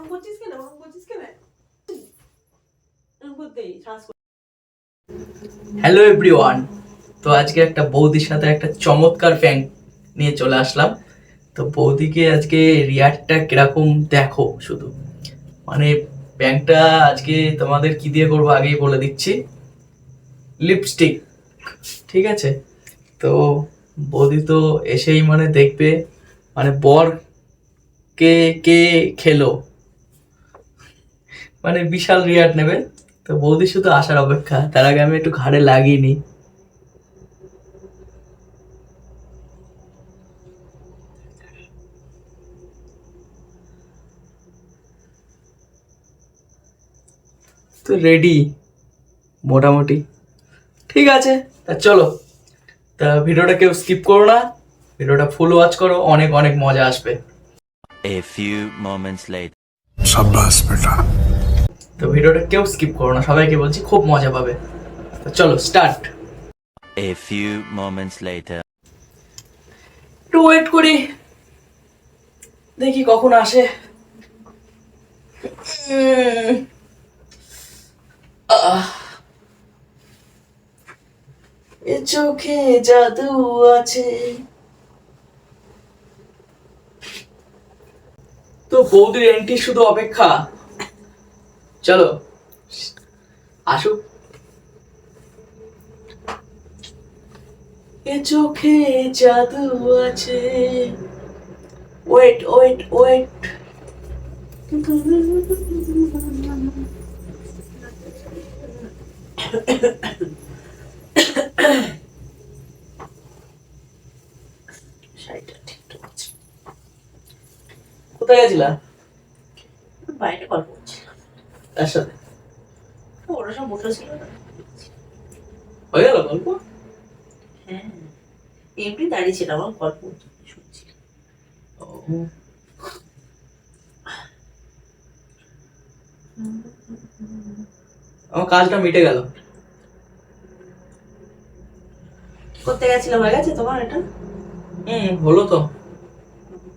ওরম করছিস কেন করছিস কেন হ্যালো এভরিওয়ান তো আজকে একটা বৌদির সাথে একটা চমৎকার প্যান্ট নিয়ে চলে আসলাম। তো বৌদিকে আজকে রিয়াক্টটা কীরকম দেখো শুধু। মানে প্যান্টটা আজকে তোমাদের কি দিয়ে করব আগেই বলে দিচ্ছি। লিপস্টিক ঠিক আছে? তো বৌদি তো এসেই মানে দেখবে মানে বর কে কে খেলো। মানে বিশাল রিয়াট নেবে। তো বৌদি শুধু আসার অপেক্ষা তার আগে আমি একটু ঘাড়ে লাগিয়ে তো রেডি মোটামুটি। ঠিক আছে তা চলো। তা ভিডিওটা কেউ স্কিপ করো না ভিডিওটা ফুল ওয়াচ করো অনেক অনেক মজা আসবে। A few moments later. সাব্বাস তো ভিডিওটা কেউ স্কিপ করো না সবাইকে বলছি খুব মজা পাবে। তো চলো start A few moments later. একটু ওয়েট করি। দেখি কখন আসে। এ চোখে জাদু আছে। তো বৌদির এন্ট্রি শুধু অপেক্ষা। চলো। আসুক এ চোখে জাদু আছে। ওয়েট ওয়েট ওয়েট কোথায় গেছিলা? বাইরে গল্প তার সাথে ওরা সব বসে ছিল না। হয়ে গেল গল্প? হ্যাঁ এমনি দাঁড়িয়ে ছিল আমার গল্প শুনছি। আমার কাজটা মিটে গেল। করতে গেছিল হয়ে গেছে তোমার এটা? হুম হলো তো।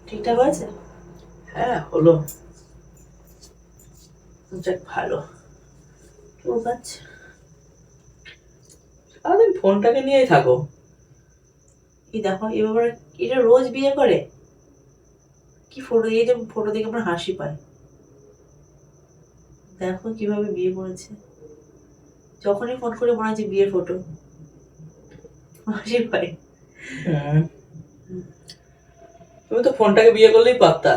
ঠিকঠাক হয়েছে? হ্যাঁ হলো। যাক, ভালো। ঠিক আছে সারাদিন ফোনটাকে নিয়েই থাকো। এই দেখো এবার এটা রোজ বিয়ে করে? কি ফটো দিয়ে যে ফটো দেখে আমার হাসি পায় দেখো কীভাবে বিয়ে করেছে। যখনই ফোন করে, মনে হচ্ছে বিয়ের ফটো হাসি পায়। তুমি তো ফোনটাকে বিয়ে করলেই পারতা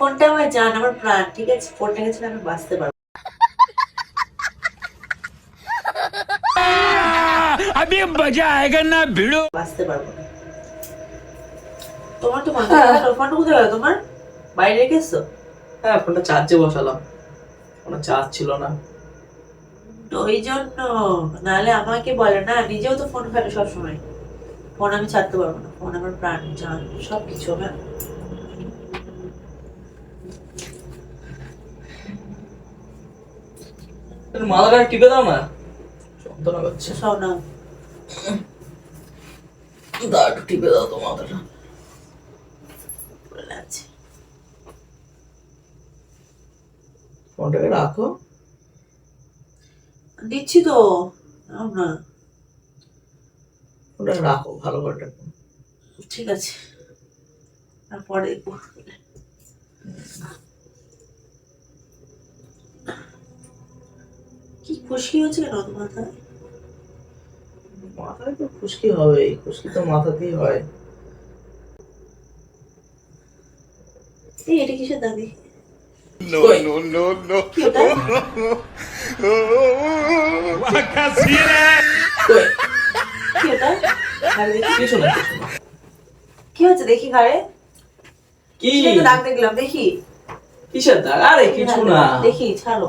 ফোনটা আমার জান আমার প্রাণ ঠিক আছে? ফোনটা গেছে আমি বাঁচতে পারব। মজা বাঁচতে তোমার তোমার বাইরে হ্যাঁ ফোনটা চার্জে বসালাম। চার্জ ছিল না। ওই জন্য নাহলে আমাকে বলে না নিজেও তো ফোন ফেলে সবসময়। ফোন আমি ছাড়তে পারব না। ফোন আমার প্রাণ জান সব কিছু আমার। মাথাটা টিপে দাও না। যন্ত্রণা করছে। সব নাও দাও একটু টিপে দাও তো মাথাটা বলে ফোনটাকে রাখো। দিচ্ছি তো না। ফোনটাকে রাখো ভালো করে রাখো ঠিক আছে। তারপরে দেখব। কি খুশি হচ্ছে কেন মাথায়? মাথায় তো খুশকি হবে খুশকি তো মাথাতেই হয়। এই এটা কিসের দাদি? কি হচ্ছে দেখি ঘাড়ে? কি? দেখলাম দেখি। কিসের দাগ? আরে কিছু না। দেখি ছাড়ো।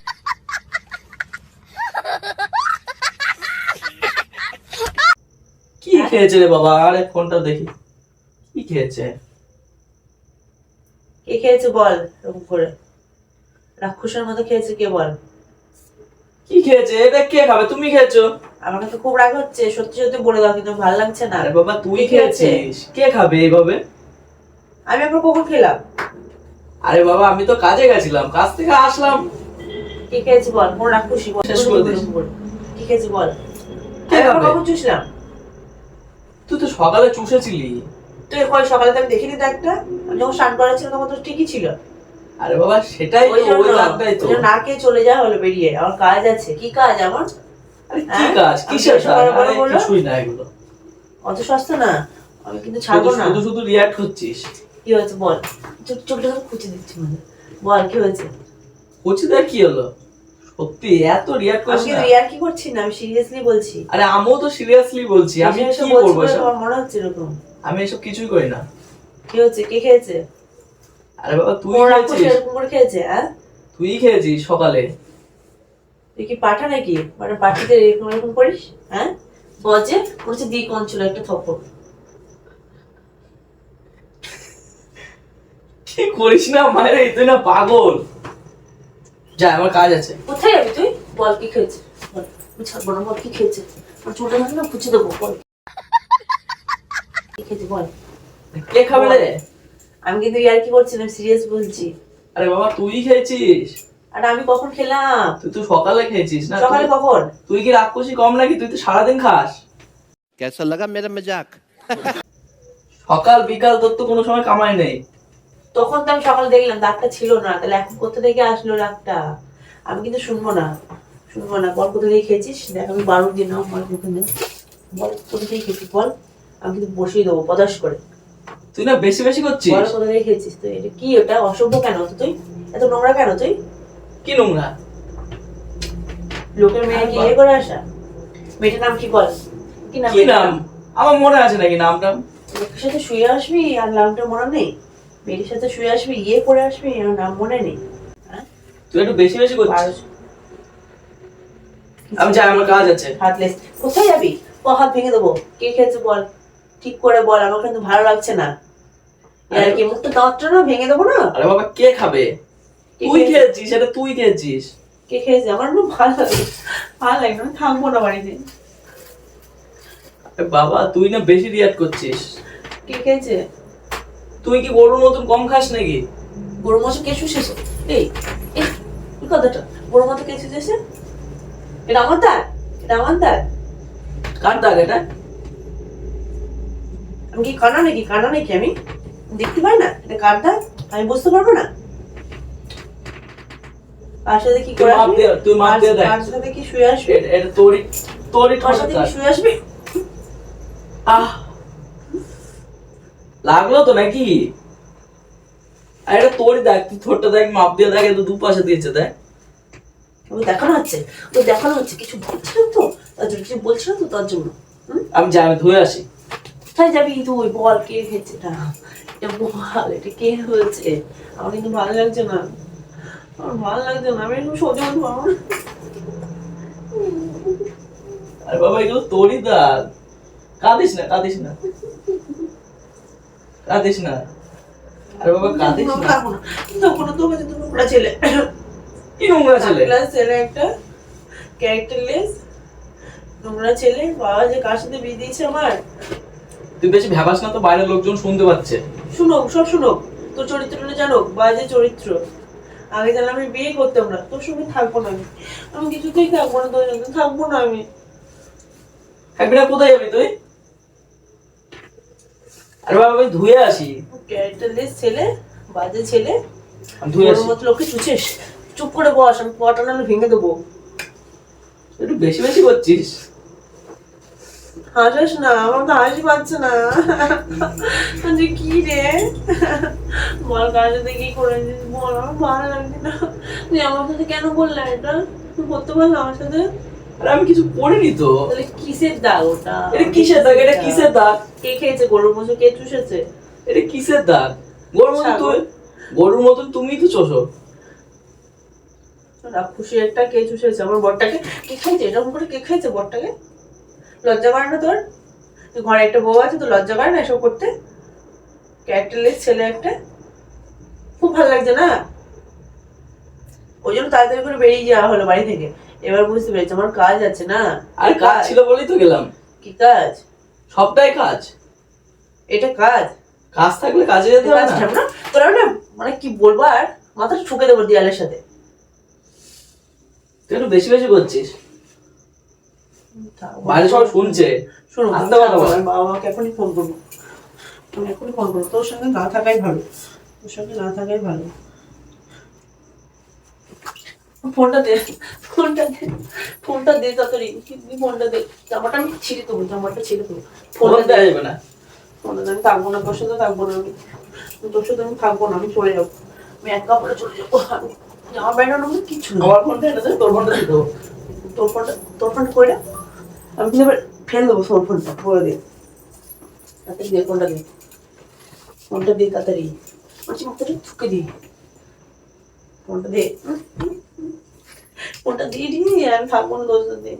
খেয়েছে রে বাবা? আরে ফোনটা দেখি। কি খেয়েছে? কে খেয়েছে বল এরকম করে। রাক্ষসের মতো খেয়েছে কে বল? কি খেয়েছে? এটা কে খাবে? তুমি খেয়েছো? আমাকে তো খুব রাগ হচ্ছে সত্যি সত্যি বলে দাও কিন্তু ভালো লাগছে না। আরে বাবা তুই খেয়েছে? খেয়েছিস? কে খাবে এইভাবে? আমি আবার কখন খেলাম? আরে বাবা আমি তো কাজে গেছিলাম কাজ থেকে আসলাম। কে খেয়েছে বল? কোন রাক্ষসী বল? শেষ করে দিস। কি খেয়েছে বল? কে খাবে? কখন চুষলাম? তুই তো সকালে চুষেছিলি। তুই কই সকালে তো আমি দেখিনি তো একটা। আমি যখন স্নান করাচ্ছিল তখন তো ঠিকই ছিল। আরে বাবা সেটাই ওই তো জন্য ওই রাগটাই তো। না খেয়ে চলে যাওয়া হলো বেরিয়ে আমার কাজ আছে। কি কাজ আমার? আরে কি হ্যাঁ? কাজ? কিসের কাজ? আরে কিছুই না এগুলো। অত সস্তা না। আমি কিন্তু ছাড়বো না। শুধু শুধু রিয়াক্ট করছিস কি হয়েছে বল? চোখ চোখটা খুঁজে দিচ্ছি মানে। বল কি হয়েছে? হচ্ছে দেখ কি হলো। সত্যি এত রিয়াক্ট আমি না। রিয়ার কি করছি না? আমি সিরিয়াসলি বলছি। আরে আমিও তো সিরিয়াসলি বলছি। আমি কি বলছি করব মনে হচ্ছে এরকম? আমি এসব কিছুই করি না। কি হচ্ছে? কে খেয়েছে? আরে বাবা তুই খেয়েছিস। খেয়েছে হ্যাঁ? তুই খেয়েছিস সকালে? তুই কি পাঠা নাকি? মানে পাঠিতে এরকম এরকম করিস হ্যাঁ? বজে হচ্ছে দিক অঞ্চল একটা থপ্পড়। কি করিস না মায়ের তুই না পাগল। যা আমার কাজ আছে। কোথায় যাবি তুই? বল কি খেয়েছে? ছাড়বো বড় বল কি খেয়েছে? আমার চোটে মাঝে না? পুছে দেবো বল। কি খেয়েছে বল। কে খাবে রে? আমি কিন্তু ইয়ার কি করছিলাম সিরিয়াস বলছি। আরে বাবা তুই খেয়েছিস? আর আমি কখন খেলাম? তুই তো সকালে খেয়েছিস না? সকালে কখন? তুই কি রাগ রাক্ষসী কম নাকি? তুই তো সারাদিন খাস। কেসা লাগা মেরা মজাক সকাল বিকাল তোর তো কোনো সময় কামাই নেই। তখন তো আমি সকালে দেখলাম দাগটা ছিল না তাহলে এখন কোথা থেকে আসলো দাগটা আমি কিন্তু শুনব না শুনব না। বল কোথা থেকে খেয়েছিস? দেখ আমি বারো দিন আমার মুখে। বল কোথা থেকে খেয়েছিস বল। আমি কিন্তু বসিয়ে দেবো পদাস করে। তুই না বেশি বেশি করছিস? বল কোথা থেকে খেয়েছিস তুই? এটা কি ওটা? অসভ্য কেন তো তুই? এত নোংরা কেন তুই? কি নোংরা? লোকের মেয়েকে ইয়ে করে আসা? মেয়েটার নাম কি বল? কি নাম কি নাম? আমার মনে আছে নাকি নামটা লোকের সাথে শুয়ে আসবি? আর নামটা মনে নেই? মেয়ের সাথে শুয়ে আসবি ইয়ে করে আসবি নাম মনে নেই। হ্যাঁ? তুই একটু বেশি বেশি করছিস? আমি যাই আমার কাজ আছে। হাত লেস কোথায় যাবি? ও হাত ভেঙে দেবো। কে খেয়েছে বল? ঠিক করে বল আমার কিন্তু ভালো লাগছে না। আর কি মুখটা দাঁতটা না ভেঙে দেবো না? আরে বাবা কে খাবে? তুই খেয়েছিস এটা তুই খেয়েছিস। কে খেয়েছে? আমার না ভালো লাগে। ভালো লাগে না থাকব না বাড়িতে। বাবা তুই না বেশি রিয়াক্ট করছিস। কে খেয়েছে? তুই কি গরুর মতন কম খাস নাকি? গরু মাছ কে শুষেছে এই এই কথাটা। গরু মাছ কে শুষেছে এটা আমার দাঁত এটা আমার দাঁত কার দাগ এটা? আমি কি কানা নাকি? কানা নাকি আমি? দেখতে পাই না। এটা কার দাঁত আমি বুঝতে পারব না। কার সাথে কি করে তুই মাপ দিয়ে দেখ। কার সাথে কি শুয়ে আসবে? এটা- তোরই তোরই কার সাথে শুয়ে আসবে? আহ লাগল তো নাকি? আর এটা তোরই দেখ তুই ঠোঁটটা দেখ মাপ দিয়ে দেখ এটা দুপাশে দিয়েছে দেখ। ওই দেখানো হচ্ছে? ওই দেখানো হচ্ছে কিছু বলছি না তো? তার জন্য কিছু বলছি না তো তার জন্য। আমি যাই আমি ধুয়ে আসি। কোথায় যাবি তুই? বল কে খেয়েছে? এটা এটা বল এটা কে হয়েছে? আমার কিন্তু ভালো লাগছে না। আমার ভালো লাগছে না আমি একটু সহ্য করতে পারব না আরে বাবা এগুলো তোরই দাগ কাঁদিস না কাঁদিস না। কাঁদিস না। আরে বাবা কাঁদিস না। থাকব না। থাকব না তোর কাছে তো নোংরা ছেলে। কি নোংরা ছেলে? ছেলে একটা ক্যারেক্টারলেস নোংরা ছেলে। বাবা যে কার সাথে বিয়ে দিয়েছে আমার? তুই বেশি ভাবাস না তো বাইরের লোকজন শুনতে পাচ্ছে। শুনুক সব শুনুক তোর চরিত্রটা জানুক বাজে চরিত্র। আগে জানলে আমি বিয়ে করতাম না। তোর সঙ্গে থাকব না আমি। আমি কিছুতেই থাকব না তোর সঙ্গে থাকব না আমি। না কোথায় যাবি তুই? আরে বাবা আমি ধুয়ে আসি। ক্যারেক্টারলেস ছেলে বাজে ছেলে। ধুয়ে আসি। মতো লোককে চুপ করে বস আমি পটা নাহলে ভেঙে দেবো। একটু বেশি বেশি করছিস? হাসাস না আমার তো হাসি পাচ্ছে না। যে কি রে? বল কার সাথে কি করেছিস? বল আমার ভালো লাগছে না। তুই আমার সাথে কেন বললা এটা? তুই করতে পারল আমার সাথে? আরে আমি কিছু করিনি তো। তাহলে কিসের দাগ ওটা? এটা কিসের দাগ? এটা কিসের দাগ? কে খেয়েছে? গরুর মতো কে চুষেছে? এটা কিসের দাগ? গরুর মতন তুই গরুর মতন তুমিই তো চোষো। খুশি একটা কে চুষেছে? আমার বরটাকে কে খাইছে এরকম করে কে খাইছে বরটাকে? লজ্জা করে না তোর? ঘরে একটা বউ আছে তো লজ্জা করে না এসব করতে? ক্যারেক্টারলেস ছেলে একটা? খুব ভালো লাগছে না? ওই জন্য তাড়াতাড়ি করে বেরিয়ে যাওয়া হলো বাড়ি থেকে। এবার বুঝতে পেরেছি আমার কাজ আছে না? আর কাজ ছিল বলেই তো গেলাম। কি কাজ? সবটাই কাজ। এটা কাজ? কাজ থাকলে কাজে যেতে হবে না। তোরা না মানে কি বলব আর? মাথাটা ঠুকে দেবো দেয়ালের সাথে। তুই একটু বেশি বেশি করছিস। বাইরে সব শুনছে। শোনো আস্তে কথা বল। আমি বাবা মাকে এখনই ফোন করব। আমি এখনই ফোন করব। তোর সঙ্গে না থাকাই ভালো। তোর সঙ্গে না থাকাই ভালো। ফোনটা দে ফোনটা দে ফোনটা দে তাড়াতাড়ি তুই ফোনটা দে। জামাটা আমি ছিঁড়ে দেবো জামাটা ছিঁড়ে দেবো। ফোন ফোনটা দেওয়া দে যাবে না। ফোনটা আমি থাকব না তোর সাথে থাকব না আমি। তোর সাথে আমি থাকব না আমি চলে যাব। আমি এক কাপড়ে চলে যাব। আমি জামা প্যান্ট নেব কিচ্ছু না। আমার ফোনটা এনে দে তোর ফোনটা দিয়ে দেবো। তোর ফোনটা তোর ফোনটা করে। আমি কিন্তু এবার ফেলে দেবো তোর ফোনটা করে দে তাড়াতাড়ি দে ফোনটা দে। ফোনটা দে তাড়াতাড়ি বলছি মাথাটা ঠুকে দি ফোনটা দে। ফোনটা দিয়ে দি আমি থাকব না দোষ দে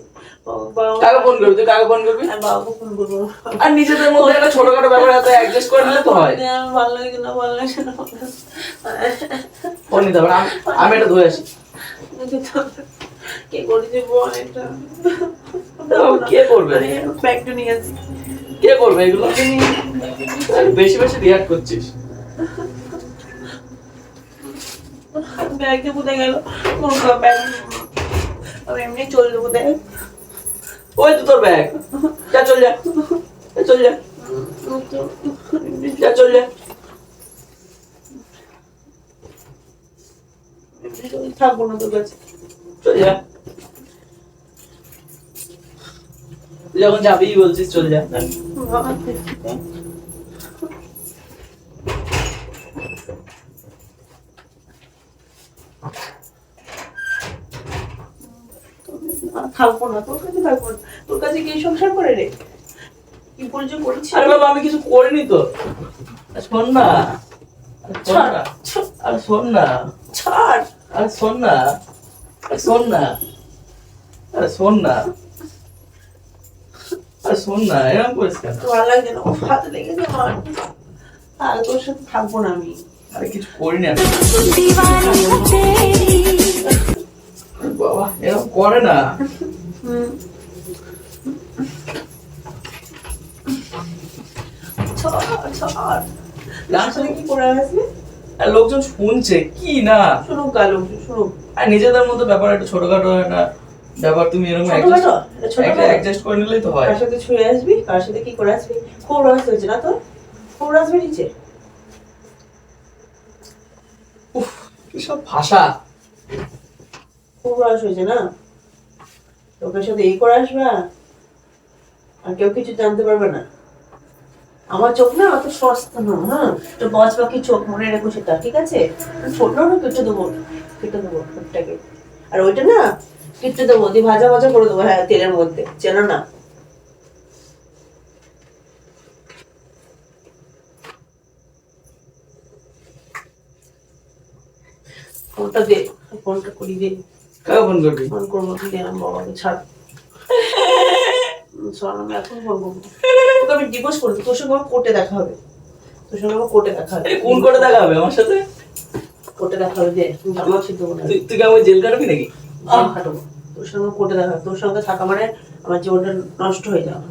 কাকে ফোন করবি? তুই কাকে ফোন করবি? আমি বাবাকে ফোন করব। আর নিজেদের মধ্যে একটা ছোটখাটো ব্যাপার অ্যাডজাস্ট করে নিলে তো হয়। ভালো লাগে না ভালো লাগে না ফোন নিতে হবে না। আমি- আমি এটা ধুয়ে আসি। কে এটা করবে? ব্যাগটা নিয়ে আসি। কে করবে এগুলো? বেশি বেশি রিয়াক্ট করছিস। ব্যাগটা কোথায় গেল? ব্যাগ। আমি এমনি চলে যাব দেখ ওই তো তোর ব্যাগ। যা চল যা। যা, চল যা। যা চল যা। থাকব না তোর কাছে। চল যা। যখন যাবি বলছিস চল যা আর থাকব না তোর কাছে থাকব না। তোর কাছে কি সংসার করে রে? কি বলছো করেছি আরে বাবা আমি কিছু করিনি তো। শোন না। আরে শোন না। শোন না। ছাড়। আরে শোন না। আরে শোন না। আরে শোন না। আরে শোন না। এরকম করিস কেন? তো ভালো লাগছে না। হাতে লেগেছে আমার। আর তোর সাথে থাকব না আমি। আরে কিছু করিনি আমি। বাবা এরকম করে না। লাস্ট কি করে আসবে আর লোকজন শুনছে কি না? শুনুক কালো শুনুক। আর নিজেদের মধ্যে ব্যাপার একটা ছোটখাটো একটা ব্যাপার তুমি এরকম? অ্যাডজাস্ট করে নিলেই তো হয়। কার সাথে ছুঁয়ে আসবি কার সাথে কি করে আসবি? খুব রহস্য হয়েছে না তোর খুব আসবে নিচে উফ কি সব ভাষা। খুব রহস্য হয়েছে না? লোকের সাথে এই করে আসবে আর কেউ কিছু জানতে পারবে না। আমার চোখ না অত সস্তা না হ্যাঁ? তো বজ পাখি চোখ মনে রেখো সেটা, ঠিক আছে? ছোট না, কেটে দেবো কেটে দেবো ঠোঁটটাকে আর ওইটা না, কেটে দেবো, দিয়ে ভাজা ভাজা করে দেবো হ্যাঁ তেলের মধ্যে, চেনো না। ফোনটা দে, ফোনটা করি দে। কাকে ফোন করবি ফোন করব তুই দেন বাবাকে ছাড়। শোন, আমি এখন ফোন করব। তোকে আমি ডিভোর্স করব তোর সঙ্গে আমার কোর্টে দেখা হবে। তোর সঙ্গে আমার কোর্টে দেখা হবে। কোন করে দেখা হবে? আমার সাথে? কোর্টে দেখা হবে দে তুই জামা ছিঁড়তে না তুই তুই কি আমাকে জেল কাটবি নাকি? খাটবো তোর সঙ্গে কোর্টে দেখা তোর সঙ্গে থাকা মানে আমার জীবনটা নষ্ট হয়ে যাওয়া।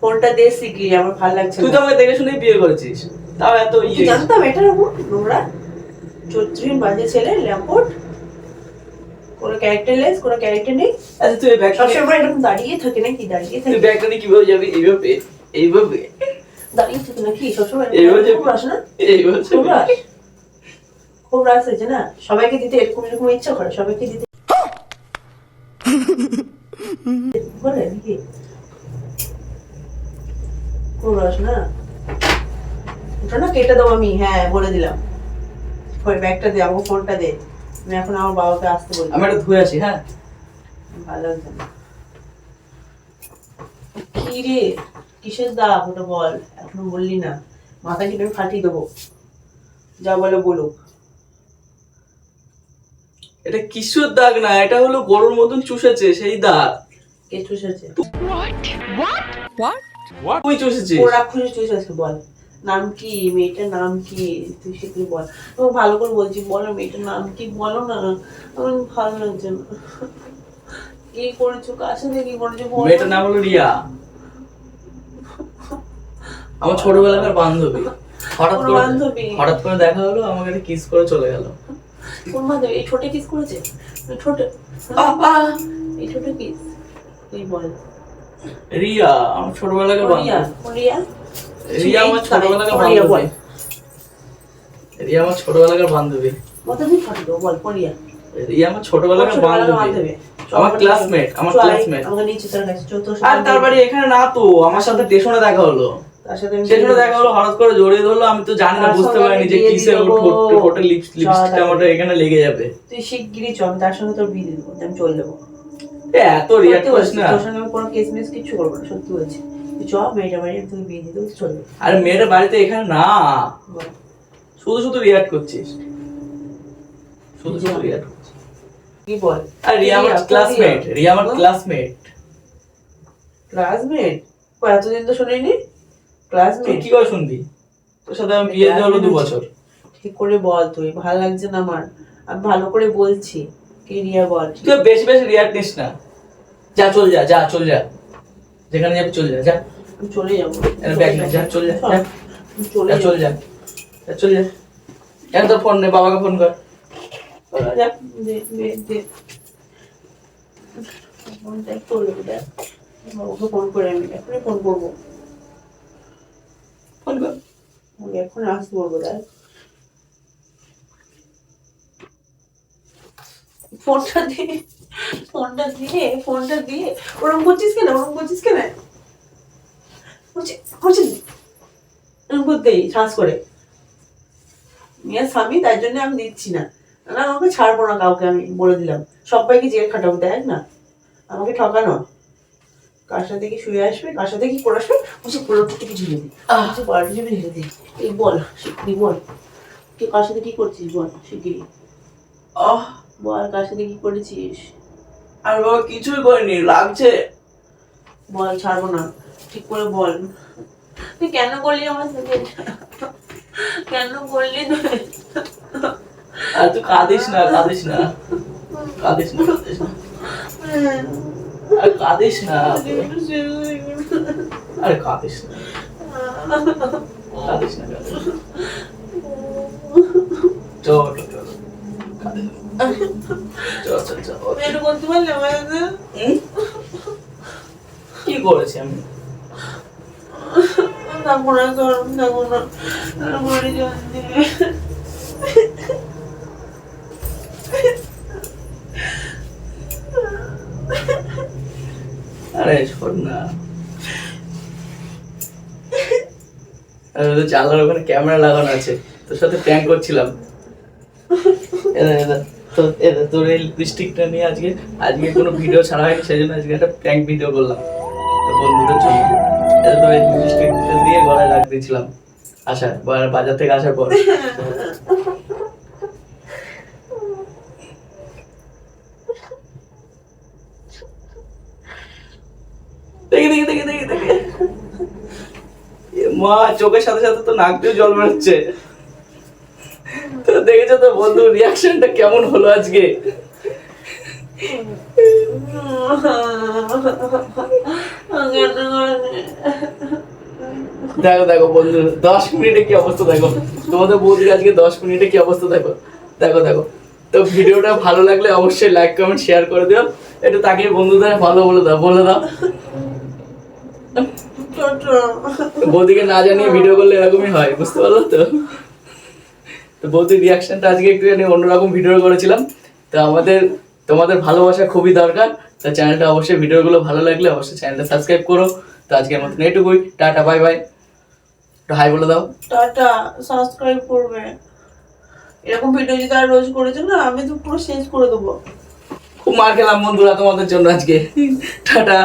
ফোনটা দে শিখলি আমার ভালো লাগছে তুই তো আমাকে দেখে শুনেই বিয়ে করেছিস। তাও এত ইয়ে। জানতাম এটা এরকম নোংরা চৌত্রিশ বাজে ছেলে ল্যাম্পোর্ট। কোনো ক্যারেক্টারলেস কোনো ক্যারেক্টার নেই। আচ্ছা তুই নিয়ে- সবসময় এরকম দাঁড়িয়ে থাকে নাকি দাঁড়িয়ে তুই থাকে? ব্যাগটা নিয়ে কীভাবে যাবি? এইভাবে এইভাবে। দাঁড়িয়ে থাকে নাকি সবসময় এইভাবে যে- খুব না? এইভাবে খুব রাস খুব রাস হয়েছে না? সবাইকে দিতে এরকম এরকম ইচ্ছা করে সবাইকে দিতে। করে নাকি? খুব রাস না? ওটা না কেটে দেবো আমি হ্যাঁ বলে দিলাম। ওই ব্যাগটা দে আমার ফোনটা দে। আমি এখন আমার বাবাকে আসতে বলি আমি একটা ধুয়ে আসি হ্যাঁ? ভালো লাগছে না। কি রে কিসের দাগ ওটা বল? এখনও বললি না। মাথা কিন্তু আমি ফাটিয়ে দেবো। যা বলে বলুক। এটা কিশোর দাগ না? এটা হলো গরুর মতন চুষেছে সেই দাগ। কে চুষেছে? তুই চুষেছিস? ও রাক্ষসী চুষ আছে বল। নাম কি? মেয়েটার নাম কি? তুই সেগুলো বল। ও ভালো করে বলছি বলো মেয়েটার নাম কি? বলো না। আমার ভালো লাগছে না। কি করেছ? কার সাথে কি করেছ মেয়েটার নাম হলো রিয়া। আমার ছোটবেলাকার বান্ধবী। হঠাৎ করে বান্ধবী? হঠাৎ করে দেখা হলো আমাকে কিস করে চলে গেল। কোন বান্ধবী? এই ছোটে কিস করেছে? ছোট। বাবা! এই ছোট কিস তুই বল। রিয়া আমার ছোটবেলাকার বান্ধবী। কোরিয়া রিয়া? আমার ছোটবেলাকার বান্ধবী। রিয়া আমার ছোটবেলাকার বান্ধবী। কত ফটো বল কোরিয়া রিয়া আমার ছোটবেলাকার বান্ধবী। বান্ধবী। আমার classmate, আমার চল, আমাকে নিচে তোর কাছে আর সাথে এখানে না তো আমার সাথে স্টেশনে দেখা হলো। তার আমি দেখা হলো হঠাৎ করে জড়িয়ে ধরলো আমি তো জানি না বুঝতে পারিনি যে কিসে। ঠোঁট লিপস্টিকটা আমার এখানে লেগে যাবে। তুই শিগগিরই চল তার সঙ্গে তোর বিয়ে দেবো আমি চলে যাব এত রিয়াক্ট করিস না। তোর সঙ্গে কোনো কেস মেস কিচ্ছু করব না সত্যি বলছি। চ মেয়েটা বাড়ি আমি তোকে বিয়ে দিয়ে দেবো চলে আরে মেয়েটার বাড়িতে এখানে না। শুধু শুধু রিয়াক্ট করছিস। শুধু শুধু। রিয়াক্ট করছিস। কি বল? আর রিয়া আমার ক্লাসমেট রিয়া? আমার ক্লাসমেট ক্লাসমেট এতদিন তো শুনিনি? ক্লাসমেট কি করে শুনবি? তোর সাথে আমি বিয়ে দিয়ে হলো দু বছর। ঠিক করে বল তুই ভালো লাগছে না আমার। আমি ভালো করে বলছি। কে রিয়া বল? তুই বেশি বেশি রিয়াক্ট নিস না। যা চল যা যা চল যা। যেখানে যাবি চল যা যা। আমি চলে যাব। ব্যাগ নে, যা, চলে যা, চল, চলে যা চল যাব যা যা চল যা। কেন তোর ফোন নে বাবাকে ফোন কর। চলে যা। দে দে দে। ফোনটা একটু দেখ। ফোন করে আমি এখনই ফোন করব। ফোন কর। আমি এখন আসতে বলব দেখ ফোনটা দিয়ে ফোনটা দিয়ে ফোনটা দিয়ে ওরকম করছিস কেন? ওরকম করছিস কেন? বলছি বলছি করতেই শ্বাস করে। মেয়ের স্বামী তাই জন্য আমি দিচ্ছি না। না আমাকে ছাড়বো না কাউকে আমি বলে দিলাম। সবাইকে জেল খাটাবো দেখ না। আমাকে ঠকানো। কার সাথে কি শুয়ে আসবে? কার সাথে কি করে আসবে? বলছি পুরো থেকে ঝেড়ে দিই বলছি বাড়ি যাবে ঝেড়ে দিই এই বল শিগগিরি বল। তুই কার সাথে কি করছিস বল শিগগিরি আহ। বল কার সাথে কি করেছিস? আর বাবা কিছুই করিনি লাগছে। বল ছাড়বো না। ঠিক করে বল। তুই কেন করলি আমার সাথে কেন করলি আর তুই কাঁদিস না কাঁদিস না। কাঁদিস না কাঁদিস না। আর কাঁদিস না। আরে কাঁদিস না। কাঁদিস না কাঁদিস না। চল। কি করেছি আমি? আরে, শোন না। জানলার ওখানে ক্যামেরা লাগানো আছে। তোর সাথে প্র্যাঙ্ক করছিলাম। তোর এই লিপস্টিকটা নিয়ে আজকে আজকে কোনো ভিডিও ছাড়া হয়নি আজকে একটা ভিডিও করলাম। তো বন্ধুদের জন্য। এদা তোর এই লিপস্টিকটা দিয়ে গলায় রাখ দিয়েছিলাম। আসার বাজার থেকে আসার পর। মা, চোখের সাথে সাথে তো নাক দিয়ে জল বেরোচ্ছে। দেখেছ তো বন্ধু? রিয়াকশনটা কেমন হলো আজকে? দেখো দেখো বন্ধু, দশ মিনিটে কি অবস্থা দেখো। তোমাদের বৌদির আজকে দশ মিনিটে কি অবস্থা দেখো। দেখো দেখো। তো ভিডিওটা ভালো লাগলে অবশ্যই লাইক কমেন্ট শেয়ার করে দিও। একটু তাকে বন্ধুদের ভালো বলে দাও বলে দাও। বৌদিকে না জানিয়ে ভিডিও করলে এরকমই হয়, বুঝতে পারল তো? তো বৌদির রিয়াকশনটা আজকে একটু জানি অন্যরকম ভিডিও করেছিলাম। তো আমাদের তোমাদের ভালোবাসা খুবই দরকার। তো চ্যানেলটা অবশ্যই ভিডিওগুলো ভালো লাগলে অবশ্যই চ্যানেলটা সাবস্ক্রাইব করো। তো আজকের মতন এইটুকুই। টাটা বাই বাই হাই বলে দাও। টাটা সাবস্ক্রাইব করবে। এরকম ভিডিও যদি আর রোজ করেছ না আমি তো পুরো শেষ করে দেবো। খুব মার খেলাম বন্ধুরা তোমাদের জন্য আজকে। টাটা।